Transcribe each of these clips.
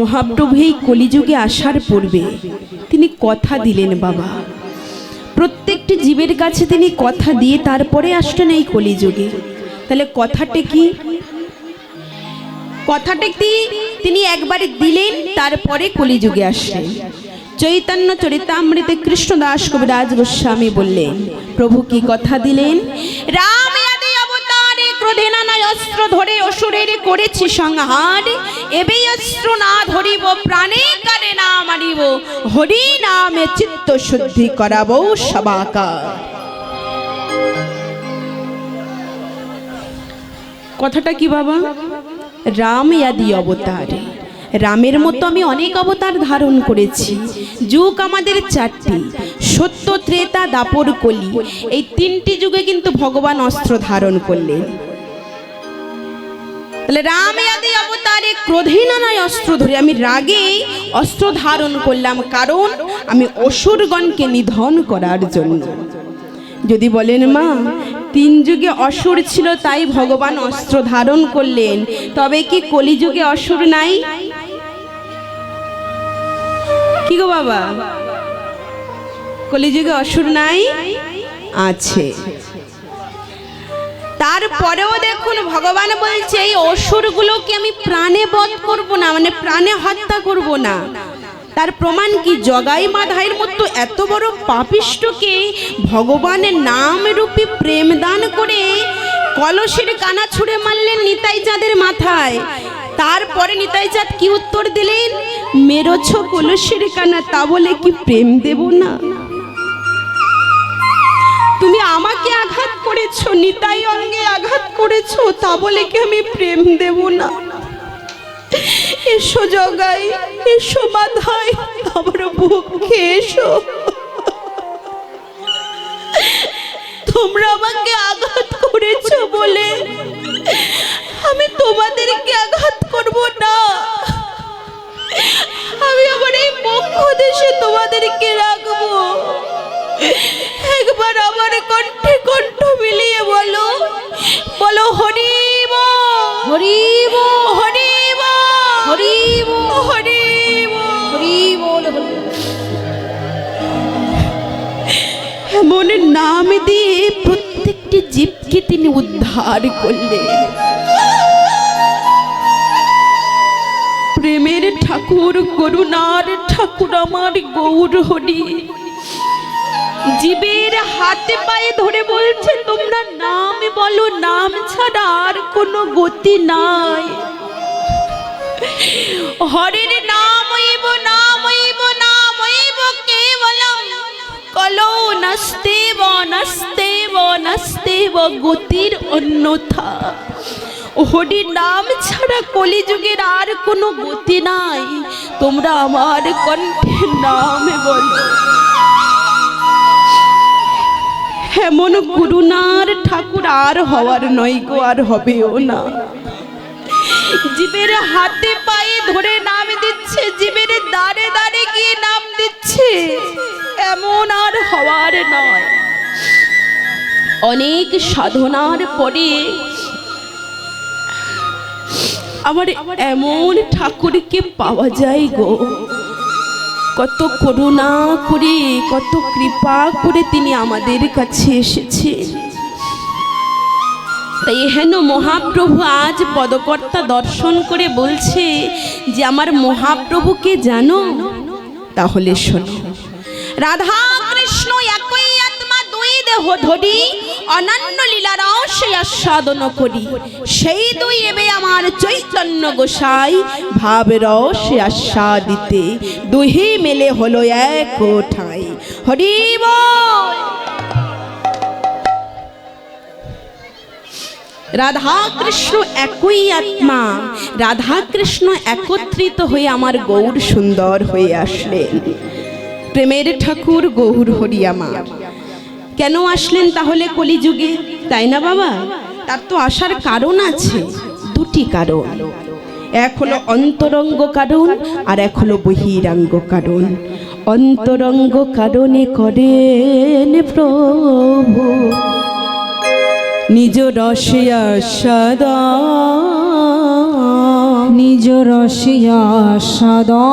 মহাপ্রভু এই কলিযুগে আসার পূর্বে তিনি কথা দিলেন, বাবা। প্রত্যেকটি জীবের কাছে তিনি কথা দিয়ে তারপরে আসলেন এই কলিযুগে। তাহলে কথাটা কি? কথাটা কি? তিনি একবার দিলেন, তারপরে কলিযুগে আসলেন। চৈতন্য চরিতামৃতে কৃষ্ণদাস কবিরাজ গোস্বামী বললেন, প্রভু কি কথা দিলেন? রাম আদি অবতারে ক্রোধে নানায় অস্ত্র ধরে অসুরের করেছি সংহার। এবেই অস্ত্র না ধরিব, প্রাণে কারে না মারিব। হরি নামে চিত্ত শুদ্ধি করাবো সবাকার কথাটা কি বাবা? রাম আদি অবতারে। রামের মতো আমি অনেক অবতার ধারণ করেছি। যুগ আমাদের চারটি। সত্য, ত্রেতা, দাপর, কলি। এই তিনটি যুগে কিন্তু ভগবান অস্ত্র ধারণ করলেন। তাহলে রাম আদি অবতারে ক্রোধে নানায় অস্ত্র ধরে আমি রাগে অস্ত্র ধারণ করলাম, কারণ আমি অসুরগণকে নিধন করার জন্য। যদি বলেন, মা, তিন যুগে অসুর ছিল, তাই ভগবান অস্ত্র ধারণ করলেন। তবে কি কলিযুগে অসুর নাই? কি গো বাবা? কলিযুগে অসুর নাই? আছে। তারপরেও দেখুন, ভগবান বলছে, এই অসুরগুলোকে আমি প্রাণে বধ করব না মানে প্রাণে হত্যা করব না। তার প্রমাণ কি? জগাই মাধাইয়ের মতো এত বড় পাপিষ্টকে ভগবানের নাম রূপে প্রেম দান করে কলসের কানা ছুঁড়ে মারলেন নিতাই চাঁদের মাথায়। তারপরে নিতাই চাঁদ কি উত্তর দিলেন? মেরোছ কলসের কানা, তা বলে কি প্রেম দেব না? তুমি আমাকে আঘাত করেছ, নিতাই অঙ্গে আঘাত করেছ, তা বলে কি আমি প্রেম দেব না? এসো জগাই, এসো মাধাই আমার বুকে এসো। তোমরা আমাকে আঘাত করেছ বলে আমি তোমাদেরকে আঘাত করব না। আমি আমার এই পক্ষ দেশে তোমাদেরকে রাখব। একবার আমার কণ্ঠে কণ্ঠ মিলিয়ে বলো বলো হরিব হরিব হরিব হরিব হরিব। হরিব এমন নাম দিয়ে প্রত্যেকটি জীবকে তিনি উদ্ধার করলেন। প্রেমের ঠাকুর করুণার ঠাকুর আমার গৌর হরি। জীবের হাতে পায়ে ধরে বলছে, তোমরা নাম বলো, নাম ছাড়া আর কোনো গতি নাই। হরের নামইব নামইব নামইব কেবলম কলো নস্তেব নস্তেব নস্তেব গতির অন্যথা। হরি নাম ছাড়া কলিযুগের আর কোনো গতি নাই। তোমরা আমার কণ্ঠে নাম বলো। এমন করুণার ঠাকুর আর হওয়ার নয় গো, আর হবেও না। জীবের হাতে পায়ে ধরে নাম দিচ্ছে, জীবের দাঁড়ে দাঁড়ে গিয়ে নাম দিচ্ছে। এমন আর হওয়ার নয়। অনেক সাধনার পরে আমার এমন ঠাকুরকে পাওয়া যায় গো। কত করুণা করে, কত কৃপা করে তিনি আমাদের কাছে এসেছেন। তাই হেন মহাপ্রভু আজ পদকর্তা দর্শন করে বলছে যে, আমার মহাপ্রভুকে জানো? তাহলে শোনো, রাধা কৃষ্ণ দেহ ধরি অনন্য লীলা রসে আস্বাদন করি। সেই দুই এবে আমার চৈতন্য গোসাই দুহি মেলে হলো এক ঠাই হরি রাধা কৃষ্ণ একই আত্মা রাধা কৃষ্ণ একত্রিত হয়ে আমার গৌর সুন্দর হয়ে আসলেন। প্রেমের ঠাকুর গৌর হরি আমার। কেন আসলেন তাহলে কলিযুগে? তাই না বাবা? তার তো আসার কারণ আছে, দুটি কারণ। এক হলো অন্তরঙ্গ কারণ, আর এক হলো বহিরাঙ্গ কারণ। অন্তরঙ্গ কারণে করেন প্রভু। নিজ রসে আস্বাদন নিজ রসিয়া সদা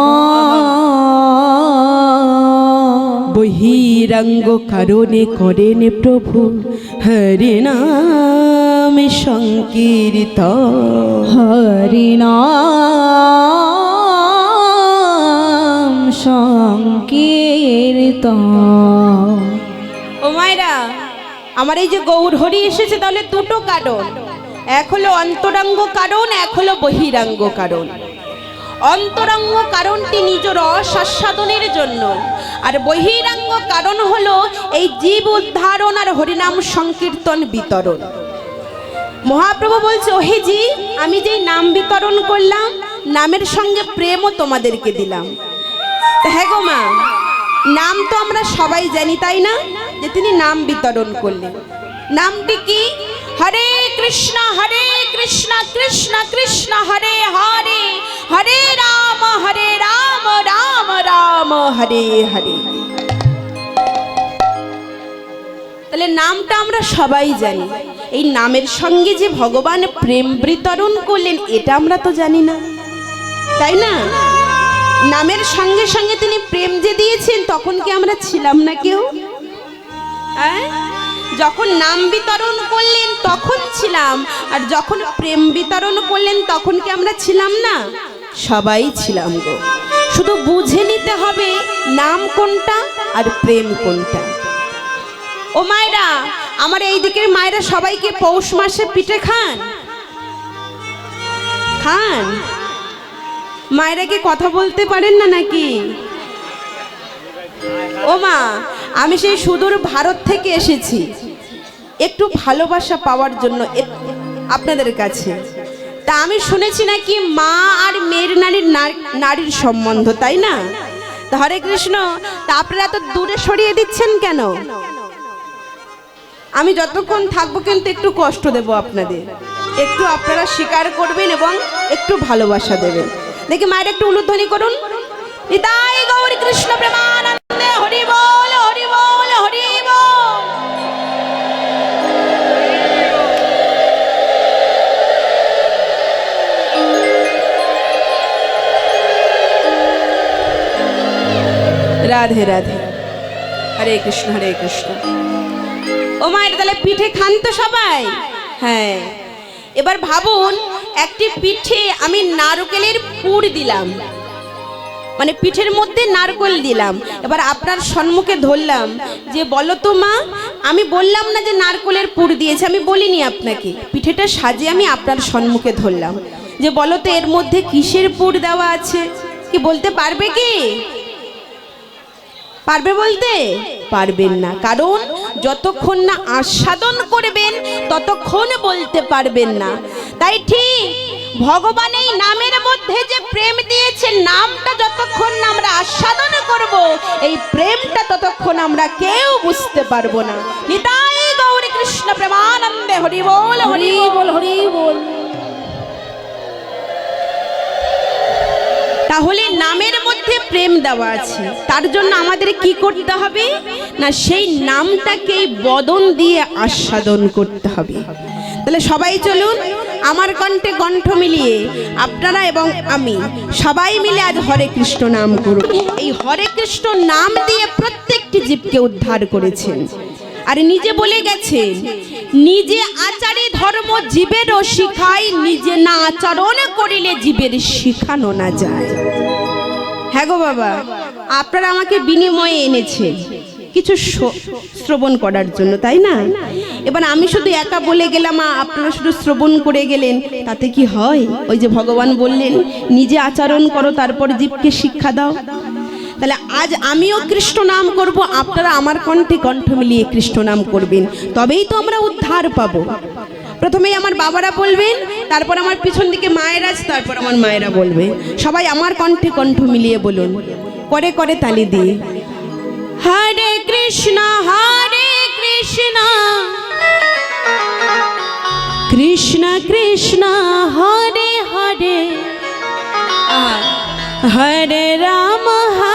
বহিরঙ্গ কারণে করেন প্রভু। হরে নাম সংকীর্ত। হরিনাম সংকীর্তন ও মায়েরা আমার এই যে গৌর হরি এসেছে তাহলে দুটো কারণ। এক হলো অন্তরঙ্গ কারণ এক হলো বহিরাঙ্গ কারণ। অন্তরঙ্গ কারণটি নিজ রস আস্বাদনের জন্য। আর বহিরাঙ্গ কারণ হলো এই জীব উদ্ধারণ আর হরিনাম সংকীর্তন বিতরণ। মহাপ্রভু বলছে, ওহে জি আমি যেই নাম বিতরণ করলাম, নামের সঙ্গে প্রেমও তোমাদেরকে দিলাম। হ্যাঁ গো মা, নাম তো আমরা সবাই জানি, তাই না? যে তিনি নাম বিতরণ করলেন। নামটি কি? হরে কৃষ্ণ হরে কৃষ্ণ কৃষ্ণ কৃষ্ণ, হরে হরে হরে রাম হরে রাম রাম রাম, হরে হরে। তাহলে নামটা আমরা সবাই জানি। এই নামের সঙ্গে যে ভগবান প্রেম বিতরণ করলেন, এটা আমরা তো জানি না। তাই না? নামের সঙ্গে সঙ্গে তিনি প্রেম যে দিয়েছেন, তখন কি আমরা ছিলাম না কেউ? হ্যাঁ? যখন নাম বিতরণ করলেন, তখন ছিলাম। আর যখন প্রেম বিতরণ করলেন, তখন কি আমরা ছিলাম না? সবাই ছিলাম গো। শুধু বুঝে নিতে হবে নাম কোনটা আর প্রেম কোনটা। ও মায়েরা, আমার এই দিকের মায়েরা সবাইকে পৌষ মাসে পিঠে খান? খান? মায়েরা কি কথা বলতে পারেন না নাকি? ও মা, আমি সেই সুদূর ভারত থেকে এসেছি। একটু ভালোবাসা পাওয়ার জন্য আপনাদের কাছে। তা আমি শুনেছি নাকি মা আর মেয়ের নারীর নার- নারীর সম্বন্ধ, তাই না? হরে কৃষ্ণ, তা আপনারা তো দূরে সরিয়ে দিচ্ছেন কেন? আমি যতক্ষণ থাকব কিন্তু একটু কষ্ট দেব আপনাদের। একটু আপনারা স্বীকার করবেন এবং একটু ভালোবাসা দেবেন। দেখি মায়ের একটু উলুধ্বনি করুন। কৃষ্ণ প্রেমানন্দে। রাধে রাধে। হরে কৃষ্ণ হরে কৃষ্ণ। ও মায়ের তাহলে পিঠে খান তো সবাই? হ্যাঁ। এবার ভাবুন একটি পিঠে আমি নারকেলের পুর দিলাম। মানে পিঠের মধ্যে নারকেল দিলাম। এবার আপনার সম্মুখে ধরলাম যে বলো তো মা আমি বললাম না যে নারকেলের পুর দিয়েছে আমি বলিনি আপনাকে। পিঠেটা সাজিয়ে আমি আপনার সম্মুখে ধরলাম। যে বলো তো এর মধ্যে কিসের পুর দেওয়া আছে? কি বলতে পারবে কি? পারবে বলতে? পারবেন না। কারণ যতক্ষণ না আস্বাদন করবেন, ততক্ষণ বলতে পারবেন না। তাই ঠিক ভগবান এই নামের মধ্যে যে প্রেম দিয়েছে, নামটা যতক্ষণ না আমরা আস্বাদন করব, এই প্রেমটা ততক্ষণ আমরা কেউ বুঝতে পারব না। নিতাই গৌরী কৃষ্ণ প্রেমানন্দে হরি বল হরি বল হরি বল। তাহলে নামের মধ্যে প্রেম দেওয়া আছে। তার জন্য আমাদের কি করতে হবে? না, সেই নামটাকেই বদন দিয়ে আস্বাদন করতে হবে। তাহলে সবাই চলুন, আমার কণ্ঠে কণ্ঠ মিলিয়ে আপনারা এবং আমি সবাই মিলে আজ হরে কৃষ্ণ নাম করুন এই হরে কৃষ্ণ নাম দিয়ে প্রত্যেকটি জীবকে উদ্ধার করেছেন। আর নিজে বলে গেছেন নিজে আচারে ধর্ম জীবেরও শিখাই, নিজে না আচরণ করিলে জীবের শিখানো না যায়। হ্যাঁ গো বাবা, আপনারা আমাকে বিনিময়ে এনেছেন কিছু শ্রবণ করার জন্য, তাই না? এবার আমি শুধু একা বলে গেলাম আপনারা শুধু শ্রবণ করে গেলেন, তাতে কি হয়? ওই যে ভগবান বললেন, নিজে আচরণ করো, তারপর জীবকে শিক্ষা দাও। তাহলে আজ আমিও কৃষ্ণ নাম করব, আপনারা আমার কণ্ঠে কণ্ঠ মিলিয়ে কৃষ্ণ নাম করবেন। তবেই তো আমরা উদ্ধার পাবো। প্রথমেই আমার বাবারা বলবেন, তারপর আমার পিছন দিকে মায়েরা আছে, তারপর আমার মায়েরা বলবে। সবাই আমার কণ্ঠে কণ্ঠ মিলিয়ে বলুন। করে করে তালি দিয়ে। হরে কৃষ্ণ হরে কৃষ্ণ। কৃষ্ণ কৃষ্ণ, হরে হরে। হরে রাম, হরে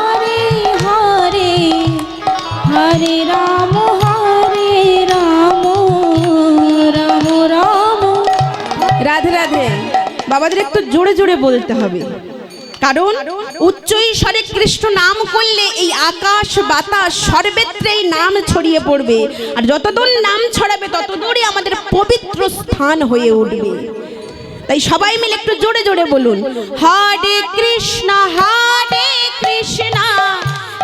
হরে রাম, হরে রাধে রাধে। বাবাদের একটু জোরে জোরে বলতে হবে। কারণ উচ্চ স্বরে কৃষ্ণ নাম করলে এই আকাশ, বাতাস সর্বেত্রে নাম ছড়িয়ে পড়বে। আর যতদূর নাম ছড়াবে, ততদূরই আমাদের পবিত্র স্থান হয়ে উঠবে। তাই সবাই মিলে একটু জোরে জোরে বলুন। হরে কৃষ্ণ হরে কৃষ্ণ।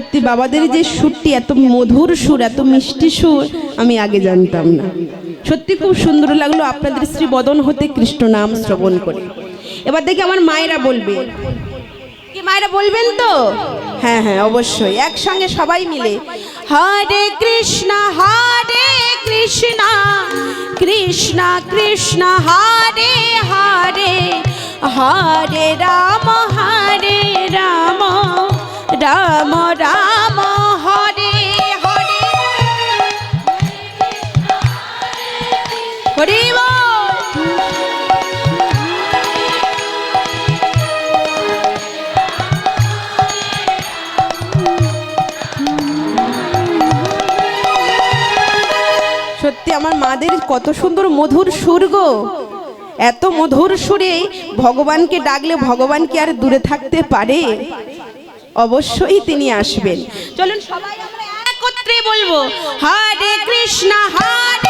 সত্যি বাবাদের যে সুরটি, এত মধুর সুর, এত মিষ্টি সুর, আমি আগে জানতাম না। সত্যি খুব সুন্দর লাগল আপনাদের শ্রী বদন হতে কৃষ্ণ নাম শ্রবণ করে। এবার দেখি আমার মায়েরা বলবে। মায়েরা বলবেন তো? হ্যাঁ হ্যাঁ অবশ্যই, একসঙ্গে সবাই মিলে। হরে কৃষ্ণ হরে কৃষ্ণ কৃষ্ণ কৃষ্ণ, হরে হরে হরে রাম হরে রাম। রাম রাম সত্যি আমার মাদের কত সুন্দর মধুর সুর গো। এত মধুর সুরে ভগবানকে ডাকলে ভগবান কি আর দূরে থাকতে পারে? অবশ্যই তিনি আসবেন। চলুন সবাই আমরা একত্রে বলব হরে কৃষ্ণ হরে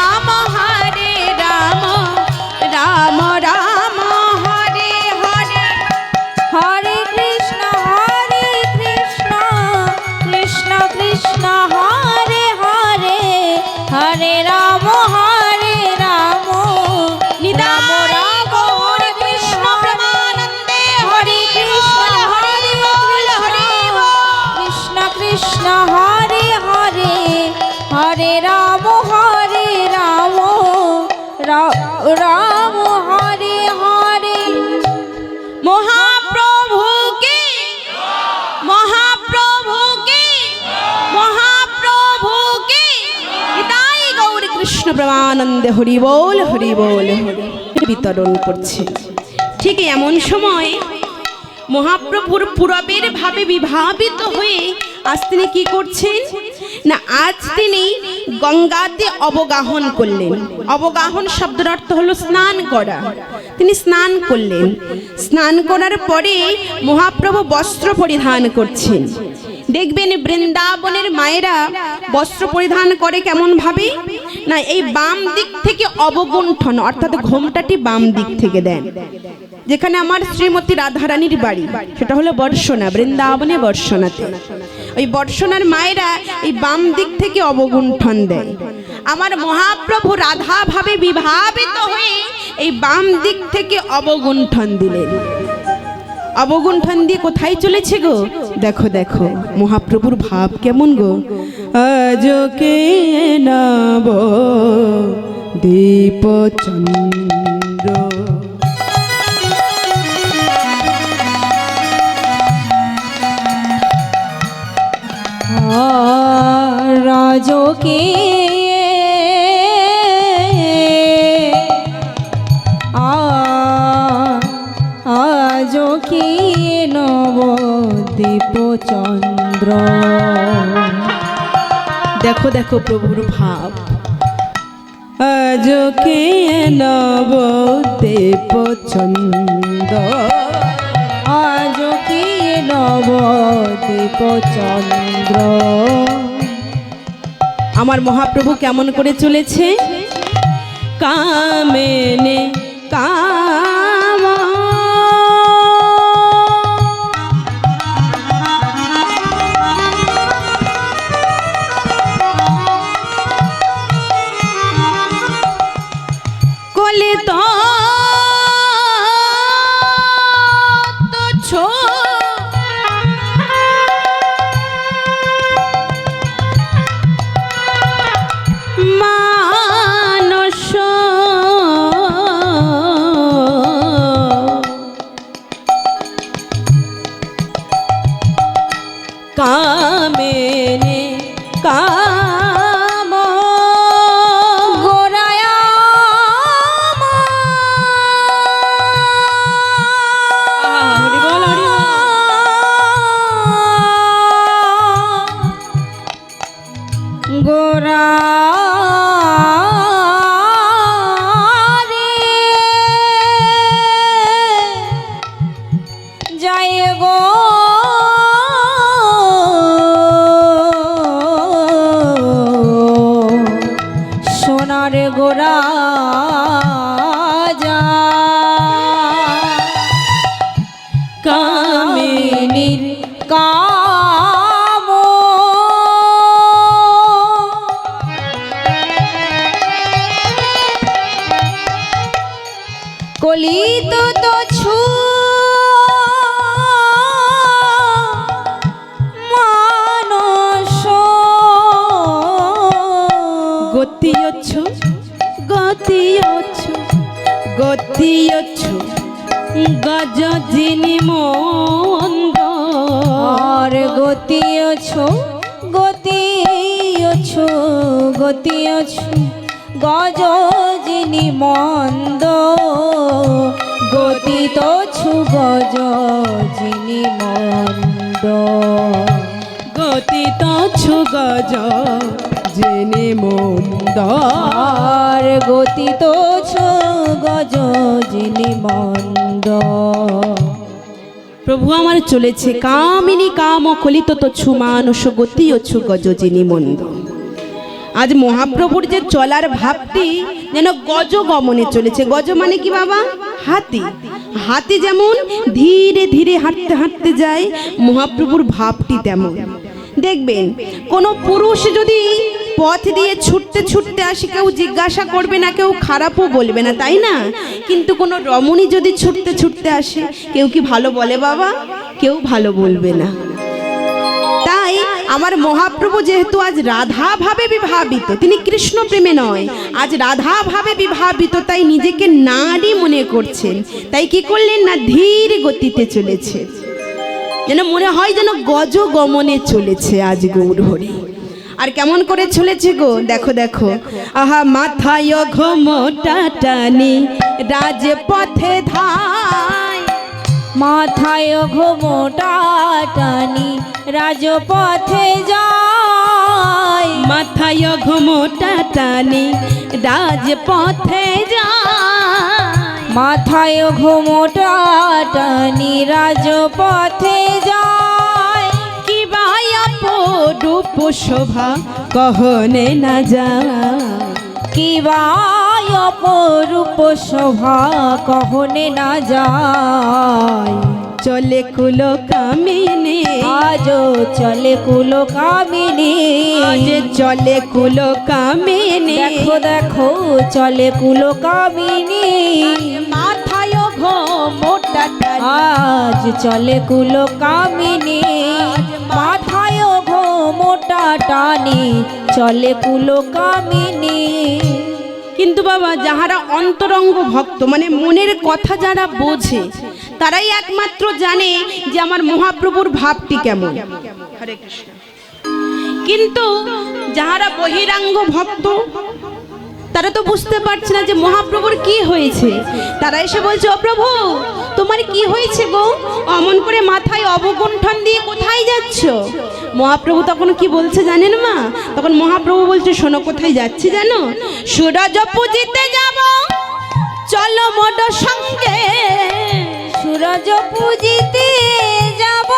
প্রেমানন্দে হরি বল হরি বল বিতরণ করছে। ঠিক এমন সময় মহাপ্রভুর পুরবের ভাবে বিভাবিত হয়ে আজ তিনি কি করছেন? না, আজ তিনি গঙ্গাতে অবগাহন করলেন। অবগাহন শব্দের অর্থ হলো স্নান করা। তিনি স্নান করলেন। স্নান করার পরে মহাপ্রভু বস্ত্র পরিধান করছেন। দেখবেন বৃন্দাবনের মায়েরা বস্ত্র পরিধান করে কেমন ভাবে না, এই বাম দিক থেকে অবগুণ্ঠন, অর্থাৎ ঘোমটাটি বাম দিক থেকে দেন। যেখানে আমার শ্রীমতী রাধারানীর বাড়ি, সেটা হলো বর্ষণা বৃন্দাবনে বর্ষণাতে ওই বর্ষণার মায়েরা এই বাম দিক থেকে অবগুণ্ঠন দেয় আমার মহাপ্রভু রাধা ভাবে বিভাবিত হয়ে এই বাম দিক থেকে অবগুণ্ঠন দিলেন। অবগুণ্ঠন দিয়ে কোথায় চলেছে গো? দেখো দেখো, মহাপ্রভুর ভাব কেমন গো? আজকে নব দীপ চন্দ্র রাজকে চন্দ্র। দেখো দেখো প্রভুর ভাব। আজকে নব দেব চন্দ আজকে নবদ্বীপ চন্দ্র? আমার মহাপ্রভু কেমন করে চলেছে? কামেনে কাম গতিয়ছ গজ যিনি মন্দ গতি তছু গজ যিনি মন্দ। গতি তছু গজ জিনি মন্দ। আর গতি তছু গজ যিনি মন্দ। প্রভু আমার চলেছে কামিনী কাম কলিত তো ছু মানুষ গতি অছু গজ জিনি মন্দ। আজ মহাপ্রভুর যে চলার ভাবটি যেন গজ গমনে চলেছে। গজ মানে কি বাবা? হাতি। হাতি যেমন ধীরে ধীরে হাঁটতে হাঁটতে যায়, মহাপ্রভুর ভাবটি তেমন। দেখবেন, কোনো পুরুষ যদি পথ দিয়ে ছুটতে ছুটতে আসে, কেউ জিজ্ঞাসা করবে না, কেউ খারাপও বলবে না, তাই না? কিন্তু কোনো রমণী যদি ছুটতে ছুটতে আসে, কেউ কি ভালো বলে বাবা? কেউ ভালো বলবে না। আমার মহাপ্রভু যেহেতু আজ রাধা ভাবে বিভাবিত, তিনি কৃষ্ণ প্রেমে নয়। আজ রাধা ভাবে বিভাবিত, তাই নিজেকে নারী মনে করছেন। তাই কি করলেন না, ধীর গতিতে চলেছে। যেন মনে হয় যেন গজ গমনে চলেছে আজ গৌর হরি আর কেমন করে চলেছে গো? দেখো দেখো। আহা, মাথায় ঘোমটা টানি, রাজপথে ধায় মাথায় ঘোমটা টানি রাজপথে যায় মাথায় ঘুমোটা টানি রাজপথে যায় মাথায় ঘোমটা টানি রাজপথে যায় কি রূপ শোভা কহনে না যায় কি অপরূপ শোভা কহনে না যায় চলে কুলো কামিনী। আজও চলে কুলো কামিনী। আজ চলে কুলো কামিনী। দেখো দেখো চলে কুলো কামিনী। মাথায় ঘো মোটা আজ চলে কুলো কামিনী। মাথায় ঘো মোটা টানি। চলে কুলো কামিনী। কিন্তু বাবা, যাহারা অন্তরঙ্গ ভক্ত মানে মনের কথা যারা বোঝে, তারাই একমাত্র জানে যে আমার মহাপ্রভুর ভাবটি কেমন। হরে কৃষ্ণ। কিন্তু যাহারা বহিরাঙ্গ ভক্ত, তারা তো বুঝতে পারছে না যে মহাপ্রভুর কি হয়েছে। তারা এসে বলছে, ও প্রভু, তোমার কি হয়েছে গো? অমন করে মাথায় অবগুণ্ঠন দিয়ে কোথায় যাচ্ছ? মহাপ্রভু তখন কি বলছে জানেন মা? তখন মহাপ্রভু বলছে, শোনো, কোথায় যাচ্ছি জানো? সুরজ পুজিতে যাব। চলো মোট সঙ্গে। সুরজ পুজিতে যাব।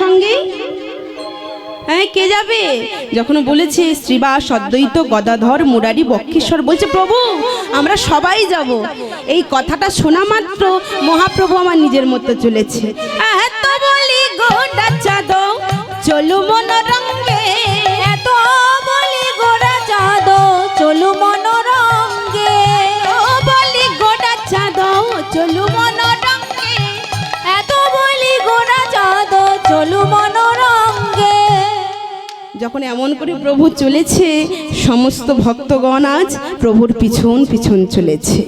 সঙ্গে? হ্যাঁ কে যাবে? যখন বলেছে, শ্রীবা সদ্বৈত গদাধর মুরারি বক্ষেশ্বর, বলছে, প্রভু, আমরা সবাই যাব। এই কথাটা শোনা মাত্র মহাপ্রভু আমার নিজের মতো চলেছে। চলো বলি গোটা চাঁদ চলু মন যখন এমন করে প্রভু চলেছে, সমস্ত ভক্তগণ আজ প্রভুর পিছন পিছন চলেছে।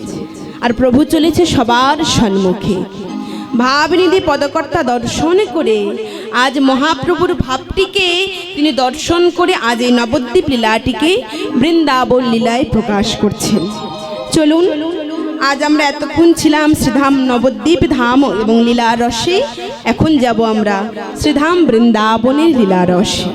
আর প্রভু চলেছে সবার সম্মুখে। ভাবনিধি পদকর্তা দর্শন করে আজ মহাপ্রভুর ভাবটিকে তিনি দর্শন করে আজ এই নবদ্বীপ লীলাটিকে বৃন্দাবন লীলায় প্রকাশ করছেন। চলুন, আজ আমরা এতক্ষণ ছিলাম শ্রীধাম নবদ্বীপ ধাম এবং লীলা রসে এখন যাব আমরা শ্রীধাম বৃন্দাবনের লীলা রসে